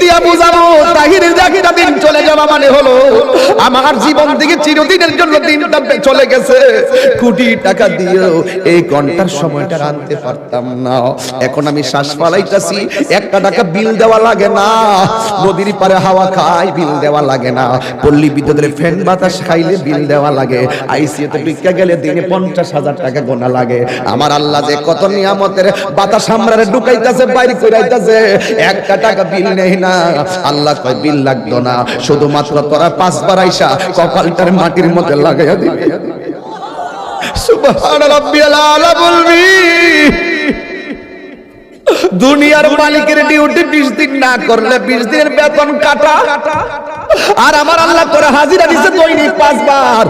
দিয়া বুঝাবো, তাহিরের দিন চলে যাওয়া মানে হলো, আমার জীবন চিরদিনের জন্য দিনটা চলে গেছে। কোটি টাকা এই ঘণ্টার সময়টা আনতে পারতাম না। এখন আমি শ্বাস পালাইতাছি একটা টাকা বিল দেওয়া লাগে না। নদীর পারে হাওয়া বিল দেওয়া লাগে না। পল্লী বিদ্যুতের ফ্যান বাতাস খাইলে বিল দেওয়া লাগে। আইসিইউতে ভিক্ষা গেলে দিনে পঞ্চাশ হাজার টাকা গোনা লাগে। আমার আল্লাহ যে কত নিয়ামতের বাতাস আমরারে ঢুকাইতাছে, বাইরে কইরাইতাছে, একটা টাকা বিল নেই না। আল্লাহ কয়, বিল লাগতো না। শুধুমাত্র তোরা পাঁচবার আইসা কপালটার মাটির মধ্যে লাগাইয়া দিবি। সুবহান রাব্বিয়াল আলা বলবি, দুনিয়ার মালিকের ডিউটি বিশ দিন না করলে বিশ দিনের বেতন কাটা। আর আমার আল্লাহ করে হাজিরা দিছে দৈনিক পাঁচবার।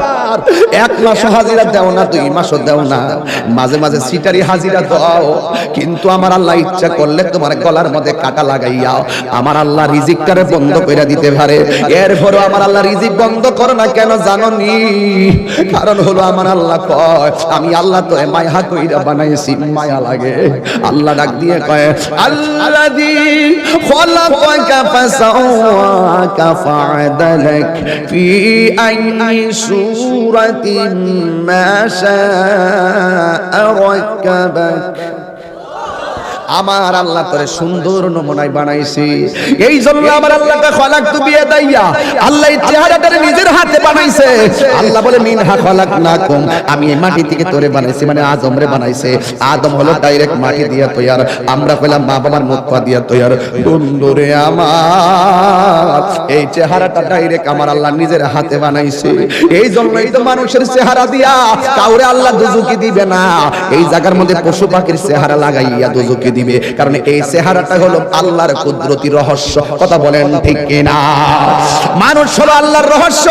এক মাস হাজিরা দেও না, দুই মাসও দেও না। মাঝে মাঝে সিটারি হাজিরা দাও। কিন্তু আমার আল্লাহ ইচ্ছা করলে তোমার গলার মধ্যে কাটা লাগাইয়া আমার আল্লাহ রিজিকটারে বন্ধ করে দিতে পারে। এরপরও আমার আল্লাহ রিজিক বন্ধ করো না কেন জানো নি কারণ হলো আমার আল্লাহ কয়, আমি আল্লাহ তো মায়া কইরা বানাইছি, মায়া লাগে। আল্লাহ ডাক দিয়ে কয় আল্লাযী খলাকাকা ফাসাওয়াকা وعد لك في أي سورة ما شاء ركبك. আমার আল্লাহ তোরে সুন্দর নমুনায় বানাইছি। এই জন্য আমার আল্লাহকে খলাক তু বিয়ে দাইয়া আল্লাহ এই চেহারাটারে নিজের হাতে বানাইছে। আল্লাহ বলে, মিনহা খলাক না কম আমি এই মাটি থেকে তোরে বানাইছি মানে আদম রে বানাইছে। আদম হলো ডাইরেক্ট মাটি দিয়া তৈয়ার। আমরা কইলাম মা বাবার মুখ দিয়া তৈয়ার। বন্ধুরে আমার, এই চেহারাটা ডাইরেক্ট আমার আল্লাহ নিজের হাতে বানাইছে। এই জন্যই তো মানুষের চেহারা দিয়া কাউরে আল্লাহ দুজুকি দিবে না। এই জায়গার মধ্যে পশু পাখির চেহারা লাগাইয়া দুজুকি দিবে। কারণ এই চেহারাটা হলো আল্লাহর কুদরতি রহস্য। কথা বলেন ঠিক কিনা? মানুষ হলো আল্লাহর রহস্য।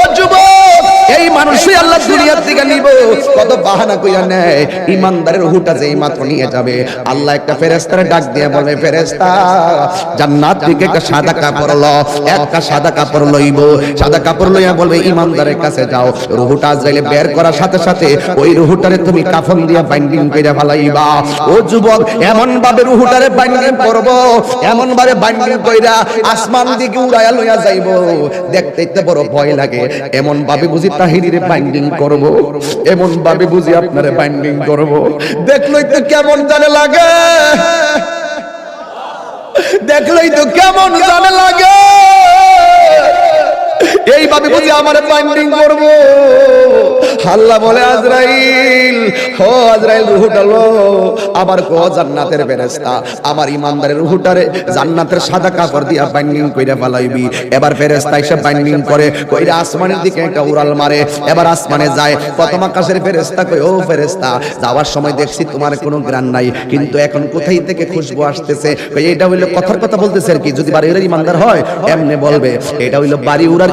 ও যুবক! এই মানুষই আল্লাহ দুনিয়ার থেকে নিব। কত বাহানা কইয়া নেয়। ইমানদারের হুটা যেই মাত্র নিয়ে যাবে। আল্লাহ একটা ফেরেস্তারে ডাক দিয়ে বলে ফেরেস্তা জান্নাত থেকে একটা সাদা কাপড় ল। একটা সাদা কাপড় লইব। সাদা কাপড় লইয়া বলবে, ইমানদারের কাছে যাও। রুহুটা আজরাইলে বের করার সাথে সাথে ওই রুহুটারে তুমি কাফন দিয়া বাইন্ডিং কইরা ফেলাইবা। ও যুবক এমন ভাবে রুহুটারে বাইন্ডিং করব এমন ভাবে বাইন্ডিং কইরা আসমান দিকে উড়াইয়া লইয়া যাইব। দেখতে দেখতে বড় ভয় লাগে। এমন ভাবে বুঝি তাহিরিরে বাইন্ডিং করব। এমন ভাবে বুঝি আপনারে বাইন্ডিং করব। দেখলই তো কেমন জানে লাগে। দেখলই তো কেমন জানে লাগে। এইভাবে বুঝি আমার বাইন্ডিং করব। আল্লাহ বলে, আজরাইল হো আজরাইল, রুহুটা লো। আবার কো জান্নাতের ফেরেশতা। আমার ইমানদারের রুহুটারে জান্নাতের সাদা কাপড় দিয়া বাইন্ডিং কইরা ফালাইবি। এবার ফেরেশতা এসে বাইন্ডিং করে, কইরা আসমানের দিকে একটা উড়াল মারে। এবার আসমানে যায়, প্রথম আকাশের ফেরেশতা কই ও ফেরেশতা, যাওয়ার সময় দেখছি তোমার কোনো গ্রান নাই। কিন্তু এখন কোথায় থেকে খুশবু আসতেছে? কই এটা হইল কথার কথা বলতেছে আর কি। যদি বাড়ি ইমানদার হয়, এমনি বলবে। এটা হইল বাড়ি উড়ার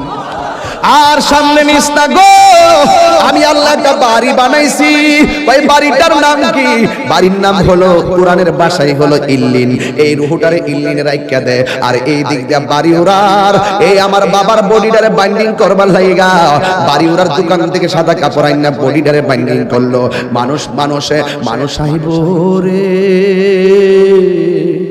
আর সামনে নিস না গো, আমি আল্লাহ একটা বাড়ি বানাইছি। ওই বাড়িটার নাম কি? বাড়ির নাম হলো, কোরআনের বাসাই হলো ইল্লিন। এই রুহুটারে ইল্লিনে রাইখা দে। আর এই দিক দিয়ে বাড়ি উড়ার। এই আমার বাবার বডিটারে বাইন্ডিং করবার লাইগা। বাড়ি উড়ার দোকান থেকে সাদা কাপড় আইনা বডিটারে বাইন্ডিং করল। মানুষ, মানুষে, মানুষ আইব রে।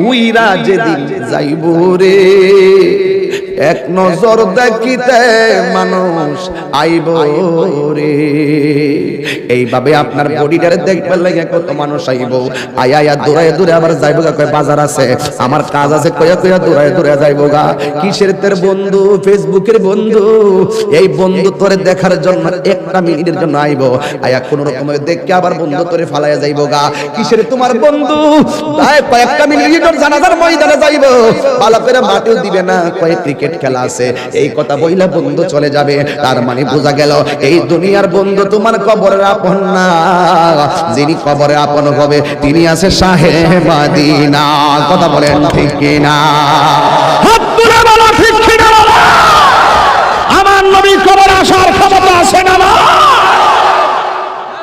উইরা যেদিন যাইব রে। এক নজর দেখিতে মানুষ আইব রে। এইভাবে আপনার বডিটারে দেখবার লাগে কত মানুষ আইব। আয়া আয়া দূরে দূরে আবার যাইব গা, কয় বাজার আছে। আমার কাজ আছে কয়া কয়া, দূরে দূরে যাইব গা। কিসের তোর বন্ধু? ফেসবুকের বন্ধু। এই বন্ধু তোরে দেখার জন্য একটা মিনিটের জন্য আইব। আয়া কোন রকমের দেখকে আবার বন্ধু তোরে ফালাইয়া যাইব গা। কিসের তোমার বন্ধু? তাই কয়েকটা মিনিটের জানাজার ময়দানে যাইব। ভালো করে মাটিও দিবে না কয়েক ক্রিকেট খেলা আছে। এই কথা বইলা বন্ধু চলে যাবে। তার মানে বোঝা গেল, এই দুনিয়ার বন্ধু তোমার কবরের আপন না। যিনি কবরে আপন হবে, তিনি আছে শাহে মাদিনা। কথা বলেন ঠিক কিনা? হাত তুলে বলো ঠিক কিনা বলো আমার নবী কবর আসার ক্ষমতা আছে না না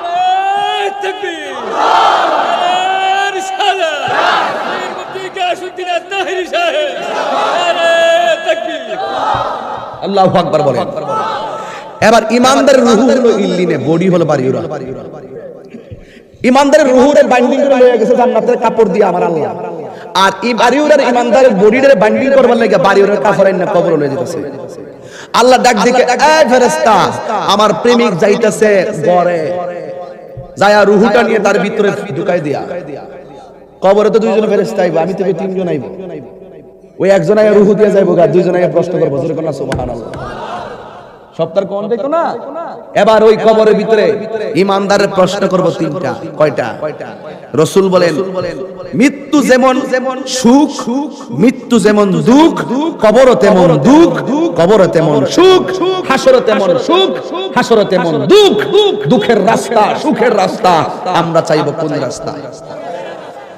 নারায়ণ তাকবীর নারায়ণ রিসালাত বীর মুফতি গিয়াসউদ্দিন আত-তাহিরি সাহেব নারায়ণ তাকবীর আল্লাহু আকবার বলেন এবার ইমানদারের রূহ হলো ইল্লিনে, বডি হলো বাড়িউরা ইমানদারের রুহুরে বাইন্ডিং করে লয়ে গেছে জান্নাতের কাপড় দিয়ে আমার আল্লাহ। আর এই বাড়িউরার ইমানদারের বডিরে বাইন্ডিং করবার লাগে বাড়িউরার কাপড় এনে কবর লয়ে যেতেছে। আল্লাহ ডাক দিকে এই ফেরেশতা, আমার প্রেমিক যাইতেছে, গড়ে। যায়া রুহুটা নিয়ে তার ভিতরে ঢুকাই দিয়া। কবরে তো দুইজন ফেরেশতা আইবো, আমি থেকে তিনজন আইবো। ওই একজন আয়া রুহু দিয়ে যাইবো গা দুইজন আয়া প্রশ্ন করব সুবহানাল্লাহ। সপ্তাহ কোন দেখো না? এবার ওই কবরের ভিতরে প্রশ্ন করব তিনটা, কয়টা? রসুল বলেন, মৃত্যু যেমন সুখ, মৃত্যু যেমন দুঃখ তেমন দুঃখ তেমন সুখ তেমন সুখ তেমন দুঃখ, দুঃখের রাস্তা, সুখের রাস্তা, আমরা চাইব কোন রাস্তা?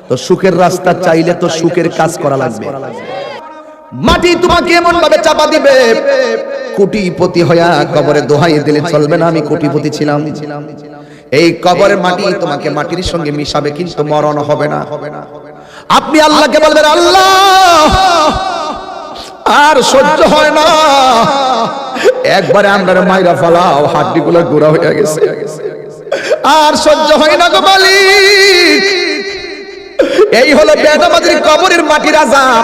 তো সুখের রাস্তা চাইলে তো সুখের কাজ করা লাগবে। মাটি তোমাকে এমন ভাবে চাপা দিবে। কোটিপতি হইয়া কবরে দোহাই দিলে চলবে না, আমি কোটিপতি ছিলাম। এই কবরের মাটি তোমাকে মাটির সঙ্গে মিশাবে, কিন্তু মরণ হবে না। আপনি আল্লাহকে বলবেন, আল্লাহ, আর সহ্য হয় না। একবারে আমরা মাইরা ফালাও হাড্ডি গুলো গোড়া হয়ে গেছে। আর সহ্য হয় না গো মালিক। এই হলো বেনামাজির কবরের মাটির আজাব।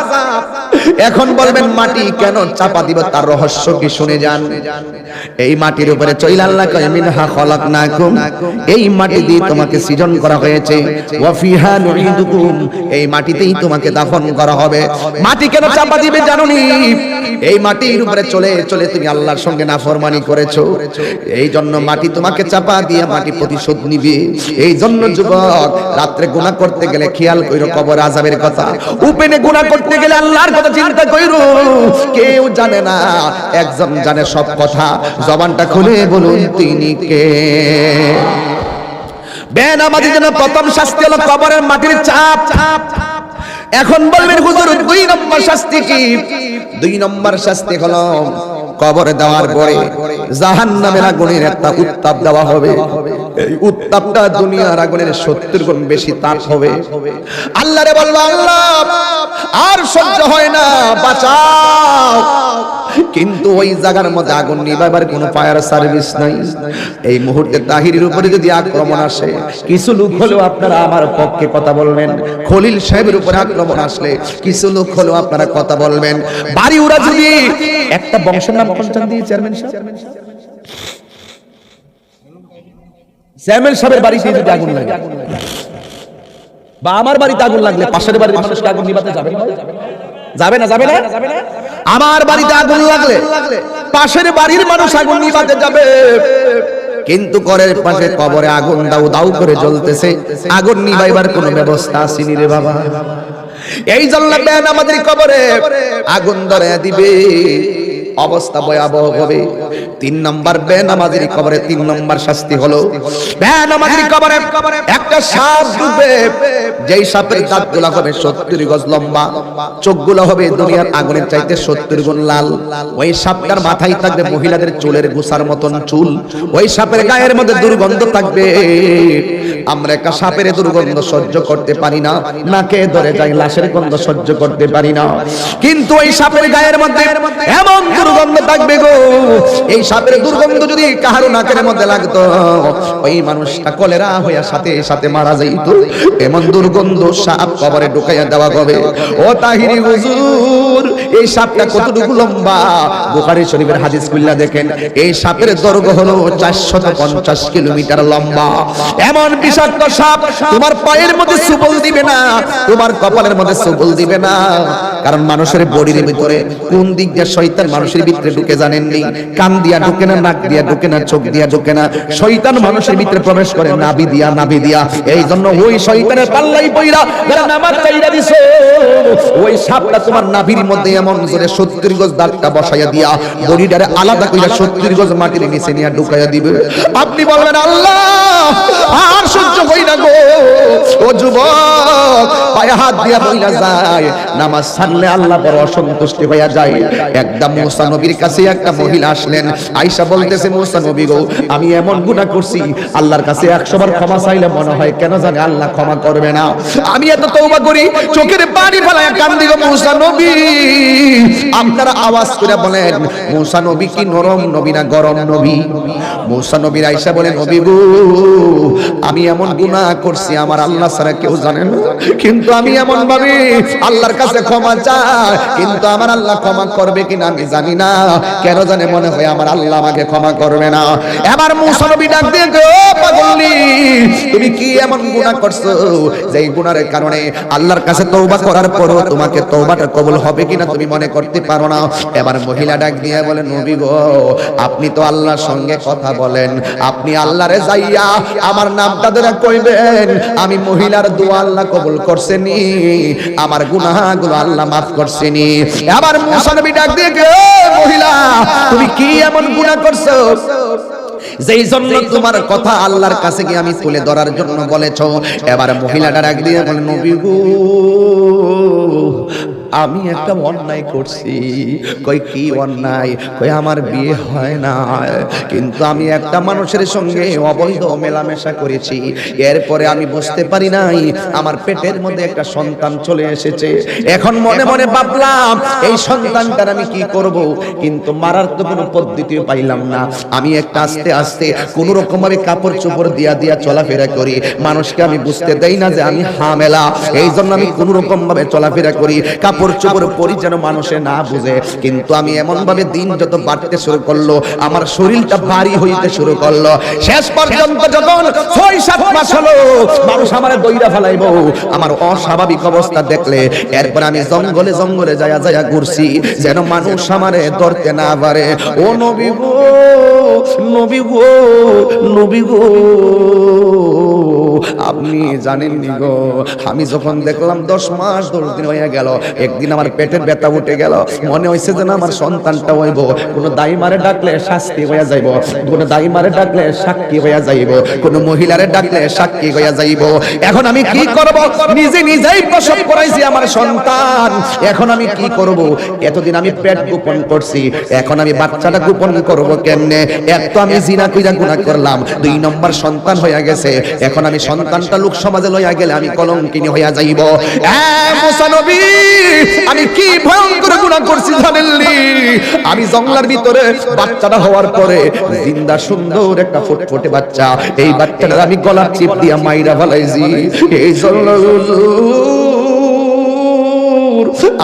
এখন বলবেন, মাটি কেন চাপা দিব? তার রহস্য কি শুনে যান? এই মাটির উপরে কয়, মিনহা খলাকনাকুম। এই মাটি দিয়ে তোমাকে সৃজন করা হয়েছে। ওয়া ফিহা নুইদুকুম এই মাটিতেই তোমাকে দাফন করা হবে। মাটি কেন চাপা দিবে জানুনি? এই মাটির উপরে চলে চলে তুমি আল্লাহর সঙ্গে নাফরমানি করেছ। এই জন্য মাটি তোমাকে চাপা দিয়ে মাটি প্রতিশোধ নিবে। এই জন্য যুবক, রাত্রে গুনাহ করতে গেলে খেয়াল কইরো কবর আযাবের কথা। উপেনে গুনাহ করতে গেলে আল্লাহর কথা চিন্তা কইরো? কেউ জানে না, একজন জানে সব কথা। জবানটা খুলে বলুন তিনি কে? বেনামাজির জন্য প্রথম শাস্তি হলো কবরের মাটির চাপ চাপ। এখন বলবেন, হুজুর, দুই নম্বর শাস্তি কি? দুই নম্বর শাস্তি হলো কবরে দেওয়ার পরে জাহান্নামের আগুনের একটা উত্তাপ দেওয়া হবে। এই উত্তাপটা দুনিয়ার আগুনের সত্তর গুণ বেশি তাপ হবে। আল্লাহরে বলব, আল্লাহ আর সহ্য হয় না, বাঁচাও। কিন্তু ওই জায়গার মধ্যে আগুন নিবাবার কোনো ফায়ার সার্ভিস নাই। এই মুহূর্তে তাহিরের উপরে যদি আক্রমণ আসে, কিছু লোক হলেও আপনারা আমার পক্ষে কথা বলবেন। খলিল সাহেবের উপরে আক্রমণ আসলে কিছু লোক হলেও আপনারা কথা বলবেন। বাড়ি উড়া যদি একটা বংশের নাম কোনটা দিয়ে চেয়ারম্যান চেয়ারম্যান সাহেবের বাড়িতে যদি আগুন লাগে। বা আমার বাড়িতে আগুন লাগলে পাশের বাড়ির মানুষকে আগুন নিবাতে যাবে যাবে না যাবে না? আমার বাড়িতে আগুন লাগলে পাশের বাড়ির মানুষ আগুন নিবাতে যাবে। কিন্তু করের পাশে কবরে আগুন দাউ দাউ করে জ্বলতেছে। আগুন নিবাইবার কোনো ব্যবস্থা আসেনি রে বাবা। এই জন্য আমাদের কবরে আগুন ধরে দিবে। অবস্থা ভয়াবহ হবে। তিন নম্বর বেনামাজির কবরে তিন নম্বর শাস্তি হলো। বেনামাজির কবরে একটা সাপ ডুবে, যেই সাপের দাঁতগুলো হবে সত্তর গজ লম্বা, চোখগুলো হবে দুনিয়ার আগুনের চাইতে সত্তর গুণ লাল। ওই সাপটার মাথায় থাকবে মহিলাদের চুলের গুসার মতন চুল। ওই সাপের গায়ের মধ্যে দুর্গন্ধ থাকবে। আমরা একটা সাপের দুর্গন্ধ সহ্য করতে পারি না, নাকে ধরে যাই লাশের গন্ধ সহ্য করতে পারি না। কিন্তু ওই সাপের গায়ের মধ্যে এমন দুর্গন্ধ থাকবে গো। এই সাপের দুর্গন্ধ যদি কাহারো নাকের মধ্যে লাগতো, ওই মানুষটা কলেরা হইয়া সাথে সাথে মারা যাইতো। এমন দুর্গন্ধ সাপ কবরে ঢুকাইয়া দেওয়া হবে ও তাহিরি হুজুর, এই সাপটা কতটুকু লম্বা? বুখারী শরীফের হাদিস কুল্লা দেখেন, এই সাপের দৈর্ঘ্য হলো 450 কিলোমিটার লম্বা। এমন বিষাক্ত সাপ তোমার পায়ের মধ্যে সুবল দিবে না, তোমার কপালের মধ্যে সুবল দিবে না। কারণ মানুষের বডির ভিতরে কোন দিক দিয়ে শয়তান মানুষের ভিতরে ঢুকে জানেননি। কান দিয়া ঢুকে না, নাক দিয়া ঢুকে না, চোখ দিয়া ঢুকে না। শয়তান মানুষের ভিতরে প্রবেশ করে, নাভি দিয়া নাভি দিয়া। এই জন্য ওই শয়তানের পাল্লাই পইরা যারা নামাজ চাইরা দিছো, ওই সাপটা তোমার নাভির মধ্যে এমন জোরে সত্তর গজ দাগটা বসাইয়া দিয়া বডিটারে আলাদা কইরা সত্তর গজ মাটির নিচে নিয়ে ঢুকাইয়া দিবে। আপনি বলবেন, আল্লাহ, আর সহ্য হই না গো। ও যুবক, পায়ে হাত দিয়া বইলা যায়। নামাজ ছাড়লে আল্লাহ বড় অসন্তুষ্টি হইয়া যায়। একদম মুসা নবীর কাছে একটা মহিলা আসলেন। আয়েশা বলতেছে, মুসা নবী গো, আমি এমন গুনাহ করছি, আল্লাহর কাছে 100 বার ক্ষমা চাইলে মনে হয় কেন জানি আল্লাহ ক্ষমা করবে না। আমি এত তওবা করি, চোখের পানি ফেলায় কান্দি গো মুসা নবী। আপনারা আওয়াজ করে বলেন, মুসা নবী কি নরম নবী না গরম নবী? মুসা নবীর আয়েশা বলেন নবী গো, আমি এমন গুনাহ করছি, আমার আল্লাহ ছাড়া কেউ জানে না। কিন্তু আমি এমন ভাবে আল্লাহর কাছে ক্ষমা চাই, কিন্তু আমার আল্লাহ ক্ষমা করবে কিনা আমি জানি না। কেন জানে মনে হয় আমার আল্লাহ আমাকে ক্ষমা করবে না। এবার মুসা নবী ডাক দিয়ে পাগলি তুমি কি এমন গুনাহ করছ? যে গুনাহের কারণে আল্লাহর কাছে তওবা করার পরও তোমাকে তওবাটা কবুল হবে কিনা তুমি মনে করতে পারো না? এবার মহিলা ডাক দিয়ে বলে নবী গো আপনি তো আল্লাহর সঙ্গে কথা বলেন। আপনি আল্লাহরে যাইয়া আমার নামটা ধরে কইবেন আমি মহিলার দোয়া আল্লাহ কবুল করছেনি আমার গুনাহগুলো আল্লাহ মাফ করছেনি। এবার মুসা নবী ডাক দিয়ে কয়, "ও মহিলা তুমি কি এমন গুণা করছ? যেই জন্য তোমার কথা আল্লাহর কাছে গিয়ে আমি তুলে ধরার জন্য বলেছ, এবার মহিলাটা ডাক দিয়ে বলে, নবী গো, আমি একটা অন্যায় করছি। কই, কি অন্যায়? কই, আমার বিয়ে হয় না। কিন্তু আমি একটা মানুষের সঙ্গে অবৈধ মেলামেশা করেছি। এরপরে আমি বুঝতে পারি নাই, আমার পেটের মধ্যে একটা সন্তান চলে এসেছে। এখন মনে মনে ভাবলাম, এই সন্তানটার আমি কি করব? কিন্তু মারার তো কোনো পদ্ধতিও পাইলাম না। আমি একটা আস্তে আস্তে কোন রকম ভাবে কাপড় চোপড় দিয়া দিয়া চলাফেরা করি। মানুষকে আমি বুঝতে দেই না যে আমি হামেলা। এই জন্য আমি কোন রকম ভাবে চলাফেরা করি। কাপড় চোপড় পরি যেন মানুষে না বুঝে। কিন্তু আমি এমন ভাবে দিন যত বাড়তে শুরু করল, আমার শরীরটা ভারী হইতে শুরু করল। শেষ পর্যন্ত যখন ছয়, সাত মাস হলো, মানুষ আমার দইরা ফেলাইবো। আমার অস্বাভাবিক অবস্থা দেখলে, এরপর আমি জঙ্গলে জঙ্গলে যায়া যায়া ঘুরছি, যেন মানুষ আমারে ধরতে না পারে। ও নবী গো নবী গো নবী গো। আপনি জানেননি গো, আমি যখন দেখলাম দশ মাস দশ দিন হয়ে গেল, একদিন আমার পেটের ব্যথা উঠে গেল, মনে হয়েছে যেন আমার সন্তানটা হইব, কোনো দাই মারে ডাকলে শাস্তি হইয়া যাইব, কোনো দাই মারে ডাকলে সাক্ষী হইয়া যাইব, কোনো মহিলারে ডাকলে সাক্ষী হইয়া যাইব। এখন আমি কি করব? নিজে নিজেই প্রসব করাইছি আমার সন্তান। এখন আমি কি করব? এতদিন আমি পেট গোপন করছি, এখন আমি বাচ্চাটা গোপন করব কেমনে? এক তো আমি জিনা কইরা গুনাহ করলাম, দুই নম্বর সন্তান হইয়া গেছে, এখন আমি সন্তানটা লোক সমাজে লইয়া গেলে আমি কলঙ্কিনী হইয়া যাইব। এ মুসা আমি কি ভয়ঙ্কর গুনাহ করছি জানেননি আমি জঙ্গলার ভিতরে বাচ্চাটা হওয়ার পরে জিন্দা সুন্দর একটা ফুটফুটে বাচ্চা। এই বাচ্চাটা আমি গলা চিপ দিয়া মাইরা ভালাইছি এই জন্য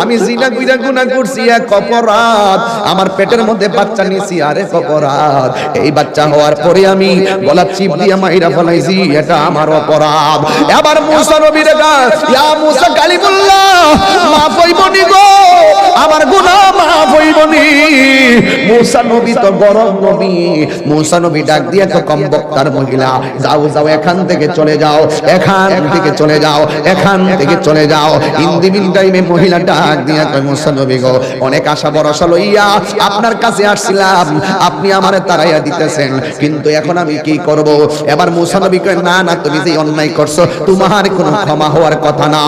আমি জিনা গুইরা গুনাহ করছি, এক অপরাধ। আমার পেটের মধ্যে বাচ্চা নিছি আর এক অপরাধ। এই বাচ্চা হওয়ার পরে আমি গলা চিপ দিয়া মাইরা ফেলাইছি, এটা আমার অপরাধ। এবার মুসা নবীর গান ইয়া মুসা কালিমুল্লাহ, মাফ হইবনি গো, আমার গুনাহ মাফ হইবনি মুসা নবী তো গরম নবী। মুসা নবী ডাক দিয়ে তো কম বক্তার মহিলা, যাও যাও, এখান থেকে চলে যাও, এখান থেকে চলে যাও, এখান থেকে চলে যাও। ইন্দিমিন টাইমে মহিলা ডাক দিয়া কয়, মুসা গো, অনেক আশা ভরসা লইয়া আপনার কাছে আসছিলাম। আপনি আমারে তাড়াইয়া দিতেছেন। কিন্তু এখন আমি কি করব? এবার মুসা নবী না না, তুমি যে অন্যায় করছ, তোমার কোনো ক্ষমা হওয়ার কথা না।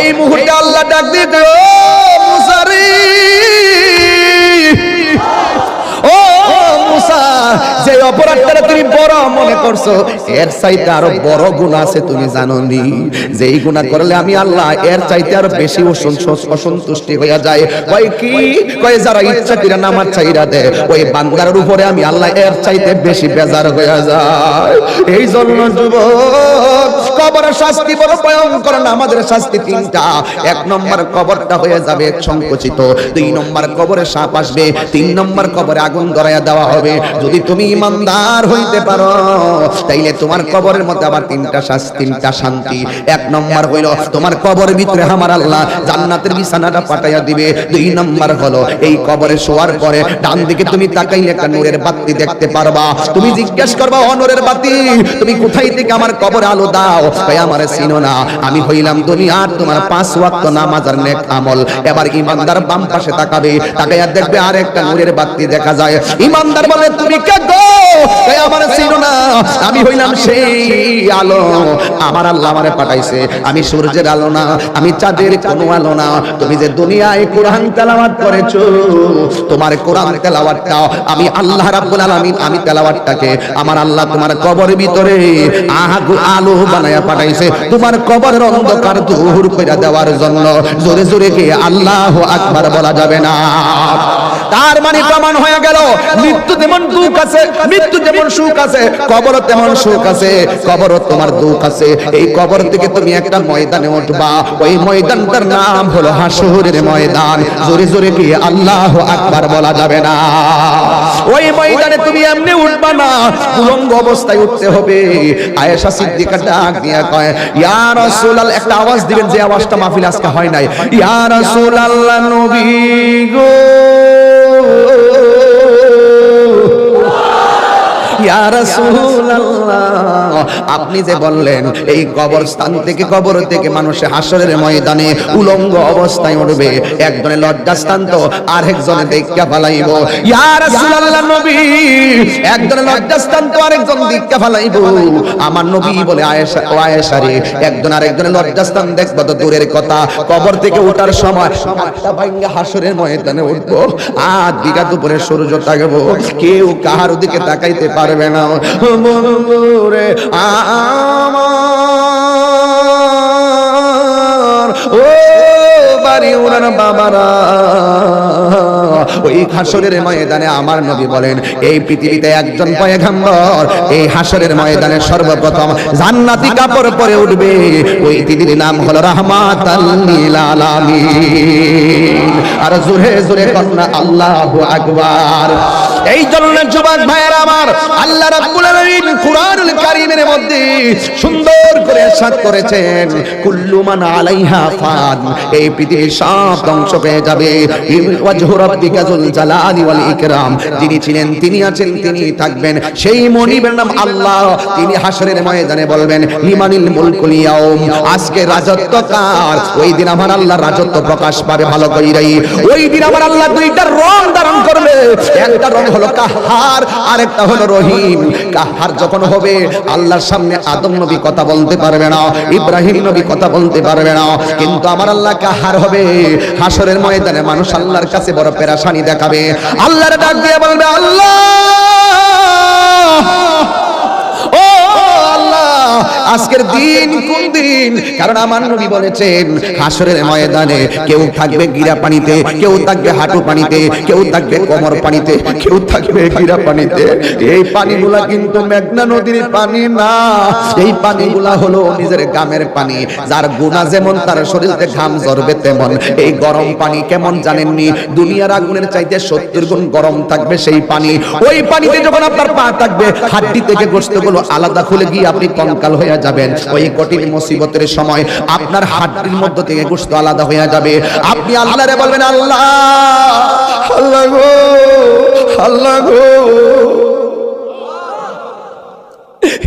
এই মুহূর্তে আল্লাহ ডাক দিয়ে মুসারি ও অপরাধটা তুমি বড় মনে করছ। এর চাইতে আরও বড় গুণ আছে তুমি জানো নি যে এই গুণা করলে আমি আল্লাহ, এর চাইতে আরও বেশি অসন্তুষ্টি হইয়া যায়। কয় কি? কয় যারা ইচ্ছা করে নামাজ চাইরা দেয়, ওই বান্দার উপরে আমি আল্লাহ এর চাইতে বেশি বেজার হইয়া যায়। এই জন্য যুবক, কবরের শাস্তি বড় ভয়ঙ্কর না, আমাদের শাস্তি তিনটা। এক নম্বর কবরটা হয়ে যাবে সংকুচিত, দুই নম্বর কবরে সাপ আসবে, তিন নম্বর কবরে আগুন ধরাইয়া দেওয়া হবে। যদি তুমি ইমানদার হইতে পারো। তাইলে তোমার কবরের মধ্যে আবার তিনটা শাস্তি তিনটা শান্তি। এক নম্বর হইল তোমার কবরের ভিতরে আমার আল্লাহ জান্নাতের বিছানাটা পাঠাইয়া দিবে। দুই নম্বর হলো এই কবরে শোয়ার পরে ডান দিকে তুমি তাকাইলে একটা নূরের বাতি দেখতে পারবা। তুমি জিজ্ঞেস করবা অনরের বাতি, তুমি কোথায় থেকে আমার কবরে আলো দাও? ভাই আমারে চিনো না। আমি হইলাম দুনিয়ার তোমার পাঁচ ওয়াক্ত নামাজ আর নেক আমল। এবার ইমানদার বাম পাশে তাকাবে, তাকাইয়া দেখবে আর একটা নূরের বাতি দেখা যায়। ইমানদার বলে, তুমি কে গো? আমারে চিনো না? আমি হইলাম সেই আলো। আমার আল্লাহ আমারে পাঠাইছে আমি সূর্যের আলো না আমি চাঁদের কোনো আলো না। তুমি যে দুনিয়ায় কোরআন তেলাওয়াত করেছ তোমার কোরআন তেলাওয়াতটা আমি আল্লাহ রাব্বুল আলামিন আমি তেলাওয়াতটাকে আমার আল্লাহ তোমার কবরের ভিতরে আলো বানায়া পাঠাইছে। তোমার কবরের অন্ধকার দূর করে দেওয়ার জন্য জোরে জোরে কে আল্লাহ আকবার বলা যাবে না। তার মানে প্রমাণ হয়ে গেল। মৃত্যু যেমন দুঃখ আছে, মৃত্যু যেমন সুখ আছে কবর তেমন সুখ আছে কবর তোমার দুঃখ আছে। এই কবর থেকে তুমি একটা ময়দানে উঠবা। ওই ময়দানটার নাম হলো হাসুরের ময়দান। জোরে জোরে কি আল্লাহ আকবার বলা যাবে না? ওই ময়দানে তুমি এমনি উঠবা না। উলঙ্গ অবস্থায় উঠতে হবে। আয়েশা সিদ্দিকা ডাক দিয়া কয়, ইয়া রাসূলুল্লাহ, একটা আওয়াজ দিবেন যে আওয়াজটা মাহফিল আজকে হয় নাই। ইয়া রাসূলুল্লাহ নবী গো। আপনি যে বললেন, এই কবরস্থান থেকে কবর থেকে মানুষে হাসরের ময়দানে উলঙ্গ অবস্থায় উঠবে। একজনে লজ্জাস্থান তো আর একজনে দেখা ফালাইব একজনে লজ্জাস্থান তো, আরেকজন দেখা ফালাইব। আমার নবী বলে একজন আরেকজনে লজ্জাস্থান দেখব তো দূরের কথা। কবর থেকে সময় হাসরের ময়দানে উঠবো। আর দিঘা দুপুরে সূর্য থাকব কেউ কাহার দিকে তাকাইতে পারবে না। বন্ধুরে আমার। ও বাড়ি ওনার বাবারা। ওই হাসরের ময়দানে আমার নবী বলেন, এই পৃথিবীতে একজন পয়গাম্বর, এই হাসরের ময়দানে সর্বপ্রথম জান্নাতি কাপড় পরে উঠবে। ওই দিদির নাম হলো রাহমাতাল লিল আর জোরে জোরে কন্যা আল্লাহু আকবার। এই জন্য যুবক ভাইয়ের আমার, আল্লাহ রাব্বুল আলামিন কুরআনুল কারীমের মধ্যে সুন্দর করে ইরশাদ করেছেন। কুল্লু মান আলাইহা ফান, এই পৃথিবী সব ধ্বংস হয়ে যাবে। ওয়াজহু রাব্বিকা যুল জালালি ওয়াল ইকরাম, যিনি ছিলেন, তিনি আছেন, তিনি থাকবেন। সেই মনিবের নাম আল্লাহ, তিনি হাসরের ময়দানে বলবেন, লিমানিল মুলকুল ইয়াউম, আজকে রাজত্ব কার? ওই দিন আমার আল্লাহ রাজত্ব প্রকাশ পাবে ভালো কইরাই। ওই দিন আমার আল্লাহ দুইটা রং ধারণ করবে। একটা রং হলো কাহার, আরেকটা হলো রহিম। কাহার যখন হবে, আল্লাহর সামনে আদম নবী কথা বলতে পারবে না, ইব্রাহিম নবী কথা বলতে পারবে না। কিন্তু আমার আল্লাহ কাহার হবে, হাসরের ময়দানে মানুষ আল্লাহর কাছে বড় পেরাশানি দেখাবে। আল্লাহর ডাক দিয়ে বলবে, আল্লাহ! আল্লাহ আজকের দিন কোন দিন? কারণ আমার নবী বলেছেন, হাসরের ময়দানে কেউ থাকবে গিরা পানিতে, কেউ থাকবে হাঁটু পানিতে, কেউ থাকবে কোমর পানিতে, কেউ থাকবে গিরা পানিতে। এই পানিগুলা কিন্তু মেঘনা নদীর পানি না। এই পানিগুলা হলো নিজের গ্রামের পানি। যার গুণা যেমন, তার শরীরে ঘাম ঝরবে তেমন। এই গরম পানি কেমন জানেননি? দুনিয়ার আগুনের চাইতে সত্তর গুণ গরম থাকবে সেই পানি। ওই পানিতে যখন আপনার পা থাকবে, হাড্ডি থেকে গোস্তগুলো আলাদা খুলে গিয়ে আপনি কঙ্কাল হয়ে যাবেন। ওই কঠিন মুসিবতের সময় আপনার হাড্ডির মধ্য থেকে গোস্ত আলাদা হয়ে যাবে। আপনি আল্লাহরে বলবেন, আল্লাহ আল্লাহ গো আল্লাহ গো।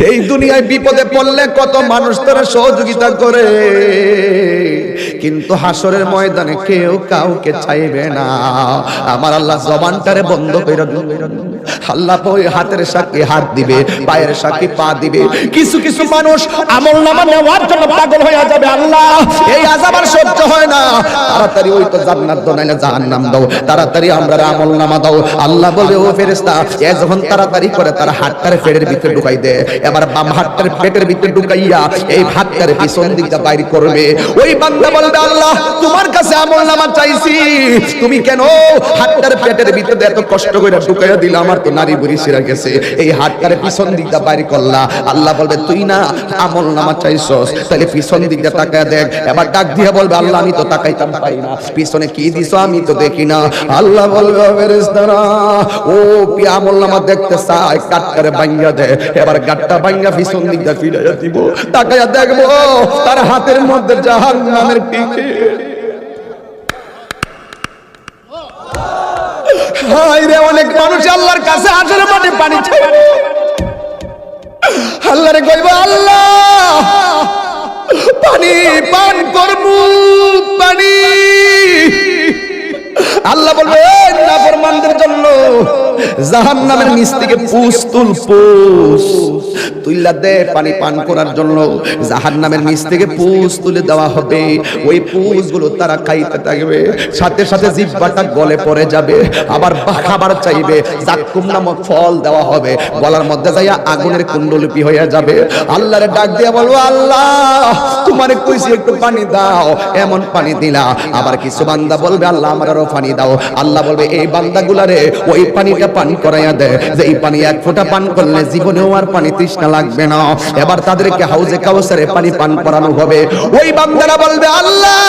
এই দুনিয়ায় বিপদে পড়লে কত মানুষ তারা সহযোগিতা করে। কিন্তু হাসরের ময়দানে কেউ কাউকে চাইবে না। আমার আল্লাহ জবানটারে বন্ধ করে আল্লাহ ওই হাতের সাক্ষী হাত দিবে, পায়ের সাক্ষী পা দিবে। কিছু কিছু মানুষ আমল নামা নেওয়ার জন্য পাগল হয়ে যাবে। আল্লাহ, এই আজাব আর সহ্য হয় না। তাড়াতাড়ি ওই তো জান্নাত দাও নাইলে জাহান্নাম দাও। তাড়াতাড়ি আমরা আমল নামা দাও। আল্লাহ বলে ও ফেরেশতা, এ যখন তাড়াতাড়ি করে তার হাতটার পেটের ভিতরে ঢুকাই দে। এবার বাম হাতটার পেটের ভিতরে ঢুকাইয়া এই হাতটার পিছন দিকটা বাইর করবে। ওই বান্দা বলবে, আল্লাহ, তোমার কাছে আমল নামা চাইছি। তুমি কেন হাতটার পেটের ভিতরে এত কষ্ট করে ঢুকাইয়া দিলা? আমার তো নারী বুড়ি সিরা গেছে। এই হাতটার পিছন দিকটা বাইর করলা। আল্লাহ বলবে, তুই না আমল নামা চাইছস। তাহলে পিছন দিকটা তাকায় দেখ। এবার ডাক দিয়ে বলবে, আল্লাহ, আমি তো তাকাইতাম পাই না। পিছনে কি দিছো আমি তো দেখি না। আল্লাহ বলবে ফেরেশতারা, ও পি আমল নামা দেখতে চাই কাটটারে ভাঙ্গা দে। এবার গাটটা ভাঙ্গা পিছন দিকটা ফিরাইয়া দিব। তাকাইয়া দেখব, তার হাতের মধ্যে জাহান্নামের টিকিট হায় রে অনেক মানুষ আল্লাহর কাছে আসলে মাঠে পানি চাই আল্লাহ রে কইব, আল্লাহ, পানি পান করব, পানি। আল্লাহ বলবে, "এই নাফরমানদের জন্য জাহান্নামের নিচ থেকে পুস তুল পুস তুইলা দে পানি পান করার জন্য। জাহান্নামের নিচ থেকে পুস তুলে দেওয়া হবে। ওই পুসগুলো তারা খাইতে থাকবে। সাথে সাথে জিহ্বাটা গলে পড়ে যাবে। আবার খাবার চাইবে। জাক্কুম নামক ফল দেওয়া হবে। গলার মধ্যে যাইয়া আগুনের কুণ্ডলিপি হয়ে যাবে। আল্লাহরে ডাক দিয়ে বলব আল্লাহ, তোমারে কইছি একটু পানি দাও। এমন পানি দিলা। আবার কিছু বান্দা বলবে, আল্লাহ আমার আরও পানি দাও। আল্লাহ বলবে, এই বান্দাগুলারে ওই পানিটা পান করাইয়া দে। যে এই পানি এক ফোঁটা পান করলে জীবনেও আর পানি তৃষ্ণা লাগবে না। এবার তাদেরকে হাউজে কাউসারে পানি পান করানো হবে। ওই বান্দারা বলবে, আল্লাহ,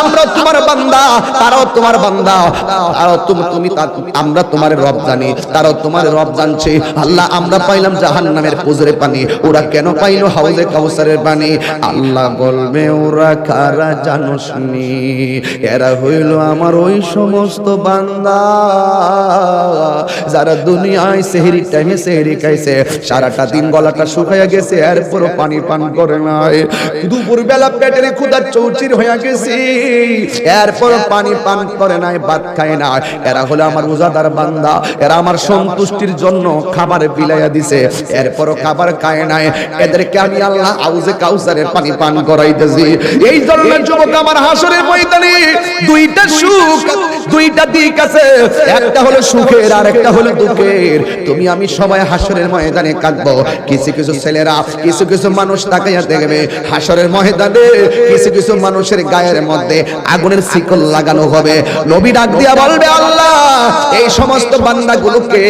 আমরা তোমার বান্দা, তারাও তোমার বান্দা। তারাও তুমি তুমি আমরা তোমার রব জানি, তারাও তোমার রব জানছে। আল্লাহ, আমরা পাইলাম জাহান্নামের পুজরে পানি। ওরা কেন পাইলো হাউজে কাউসারের পানি? আল্লাহ বলবে, ওরা কারা জানোস নি? এরা হইল আমার ওই সমস্ত বান্দা। যারা দুনিয়ায় সেহরি টাইমে সেহরি খাইছে, সারাটা দিন গলাটা শুকাইয়া গেছে, এরপরও পানি পান করে নাই। দুপুর বেলা পেটের ক্ষুদার চৌচির হইয়া গেছি, এরপরও পানি পান করে নাই, ভাত খায় না এরা হলো আমার রোজাদার বান্দা, এরা আমার সন্তুষ্টির জন্য খাবার বিলাইয়া দিছে, এরপরও খাবার খায় নাই। এদেরকে আমি আল্লাহ আউজে কাউসারের পানি পান করাইতেছি। এই জন্য যুবক আমার হাসরের ময়দানে দুইটা সুখ, দুইটা দিক আছে। একটা হলো সুখের আর একটা হলো দুঃখের তুমি আমি সবাই হাসরের ময়দানে কাঁদবো। কিছু কিছু ছেলেরা, কিছু কিছু মানুষ তাকাইয়া দেখবে। হাসরের ময়দানে কিছু কিছু মানুষের গায়ের মধ্যে আগুনের শিকল লাগানো হবে। নবী ডাক দিয়া বলবে, আল্লাহ, এই সমস্ত বান্দাগুলোকে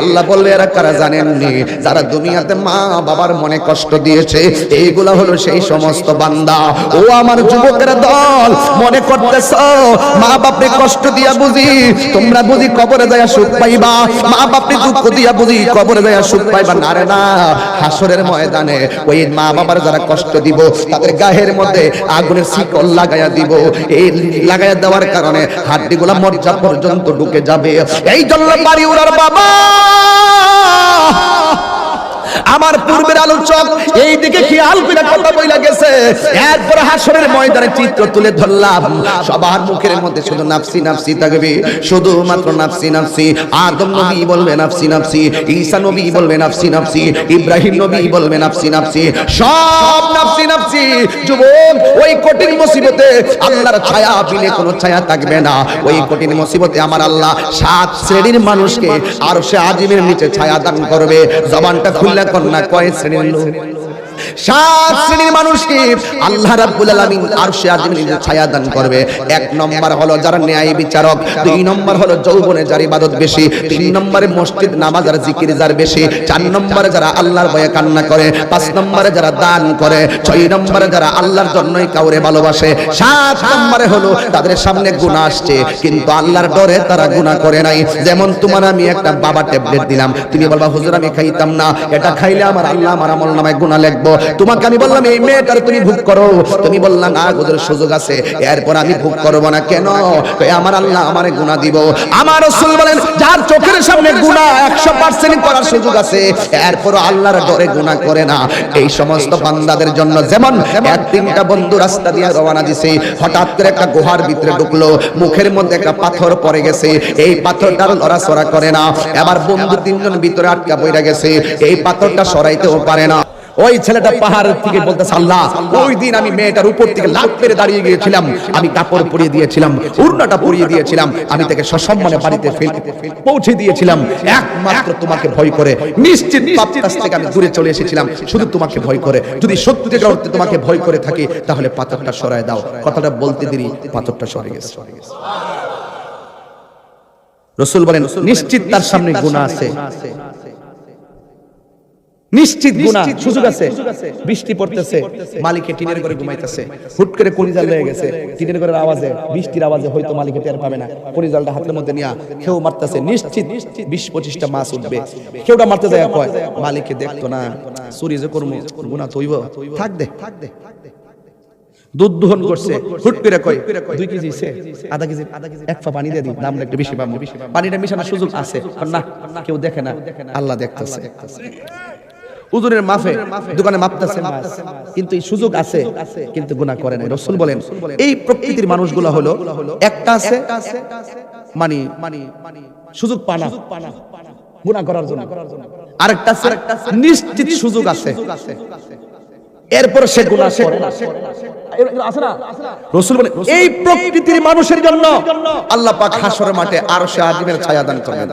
আল্লাহ বলবে এরা কারা জানেননি? যারা দুনিয়াতে মা বাবার মনে কষ্ট দিয়েছে, এইগুলা হলো সেই সমস্ত বান্দা। ও আমার যুবকের দল, মনে করতেছ, মা বাপরে কষ্ট দিয়া বুঝি, তোমরা বুঝি কবরে যায় সুখ পাইবা মা বাপরে দুঃখ দিয়া বুঝি কবরে যায় সুখ পাইবা? না রে, না। হাসরের ময়দানে ওই মা বাবার যারা কষ্ট দিব, তাদের গায়ের মধ্যে আগুনের শিকল লাগায়া দিব। এই লাগায়া দেওয়ার কারণে হাড্ডিগুলা মর্যা পর্যন্ত ঢুকে যাবে। এই জন্য বাড়ি উড়ার বাবা! আমার পূর্বের আলোচক এই দিকে খেয়াল করে কথা বইলা গেছে। এরপর হাসরের ময়দানে চিত্র তুলে ধরলাম। সবার মুখের মধ্যে শুধু নাফসি নাফসি থাকবে। শুধুমাত্র নাফসি নাফসি। আদম নবী বলবে নাফসি নাফসি। ঈসা নবী বলবে নাফসি নাফসি। ইব্রাহিম নবী বলবে নাফসি নাফসি। সব নাফসি নাফসি। যুবক, ওই কঠিন মুসিবতে আল্লাহর ছায়া বিলে কোনো ছায়া থাকবে না। ওই কঠিন মুসিবতে আমার আল্লাহ সাত শ্রেণির মানুষকে আর সে আজিমের নিচে ছায়া দান করবে। জবানটা খুললে কন্যা কয় শ্রেণির লোক সাত শ্রেণির মানুষকে আল্লাহ রাব্বুল আলামিন আরশে আজিমের নিচে ছায়া দান করবে। এক নম্বর হলো যারা ন্যায় বিচারক, দুই নম্বর হলো যৌবনে যার ইবাদত বেশি, তিন নম্বরে মসজিদ নামাজ আর জিকির যার বেশি, চার নম্বরে যারা আল্লাহর ভয়ে কান্না করে, পাঁচ নম্বরে যারা দান করে, ছয় নম্বরে যারা আল্লাহর জন্যই কাউরে ভালোবাসে, সাত নম্বরে হলো তাদের সামনে গুনাহ আসছে, কিন্তু আল্লাহর ডরে তারা গুনাহ করে নাই। যেমন তোমার আমি একটা বাবা ট্যাবলেট দিলাম, তুমি বলবা, হুজুর, আমি খাইতাম না, এটা খাইলে আমার আল্লাহ আমার আমল নামায় গুনাহ লিখবে। দেখব তোমাকে আমি বললাম, এই মেয়েটার তুমি ভোগ করো। তুমি বললাম না গোদের সুযোগ আছে। এরপর আমি ভোগ করব না কেন? আমার আল্লাহ আমারে গুনাহ দিব। আমার রাসূল বলেন, যার চোখের সামনে গুনাহ 100% করার সুযোগ আছে এরপর আল্লাহর ডরে গুনাহ করে না। এই সমস্ত বান্দাদের জন্য যেমন এক তিনটা বন্ধু রাস্তা দিয়ে রওনা দিছে, হঠাৎ করে একটা গুহার ভিতরে ঢুকলো, মুখের মধ্যে একটা পাথর পড়ে গেছে, এই পাথরটার লড়াচড়া করে না। এবার বন্ধু তিনজন ভিতরে আটকা পড়ে গেছে, এই পাথরটা সরাইতেও পারে না। ওই ছেলেটা পাহাড়ের থেকে বলতেছে, আল্লাহ, ওই দিন আমি মেয়েটার উপর থেকে লাভ পেরে দাঁড়িয়ে গিয়েছিলাম। আমি কাপড় পরিয়ে দিয়েছিলাম, উড়নাটা পরিয়ে দিয়েছিলাম। আমি তাকে সসম্মানে বাড়িতে পৌঁছে দিয়েছিলাম। একমাত্র তোমাকে ভয় করে। নিশ্চিত পাপ কাছ থেকে আমি দূরে চলে এসেছিলাম। শুধু তোমাকে ভয় করে। যদি সত্যিকার অর্থে তোমাকে ভয় করে থাকি, তাহলে পাথরটা সরায় দাও। কথাটা বলতে দেরি, পাথরটা সরে গেছে। রসুল বলেন, নিশ্চিত তার সামনে গুণা আছে। নিশ্চিত গুণা সুযোগ আছে। বৃষ্টি পড়তেছে মালিকে টিনের ঘরে ঘুমাইতেছে। হুট করে কলিজাল হয়ে গেছে। টিনের ঘরের আওয়াজে বৃষ্টির আওয়াজে হয়তো মালিকে টের পাবে না। কলিজালটা হাতের মধ্যে নিয়ে কেউ মারতেছে। নিশ্চিত বিশ পঁচিশটা মাছ উঠবে। কেউটা মারতে যায় কয় মালিকে দেখতো না। চুরি যে করব গুণা তৈব। থাক দে। দুধ দহন করছে। হুট করে কয় দুই কেজি সে আধা কেজি এক পা পানি দিয়ে দিই দামটা একটু বেশি পাবো। পানিটা মিশানোর সুযোগ আছে। না কেউ দেখে না। আল্লাহ দেখতেছে। উজুরের মাফে দোকানে মাপতেছে কিন্তু এই সুযোগ আছে কিন্তু গুনাহ করে নাই। রসুল বলেন এই প্রকৃতির মানুষগুলো হলো একটা আছে মানে সুযোগ পানা গুনাহ করার জন্য। আরেকটা আছে নিশ্চিত সুযোগ আছে। এরপর সে গুনাহ করে না। রসুল বলেন এই প্রকৃতির মানুষের জন্য আল্লাহ পাক হাসরের মাঠে আরশে আজিমের ছায়া দান করবেন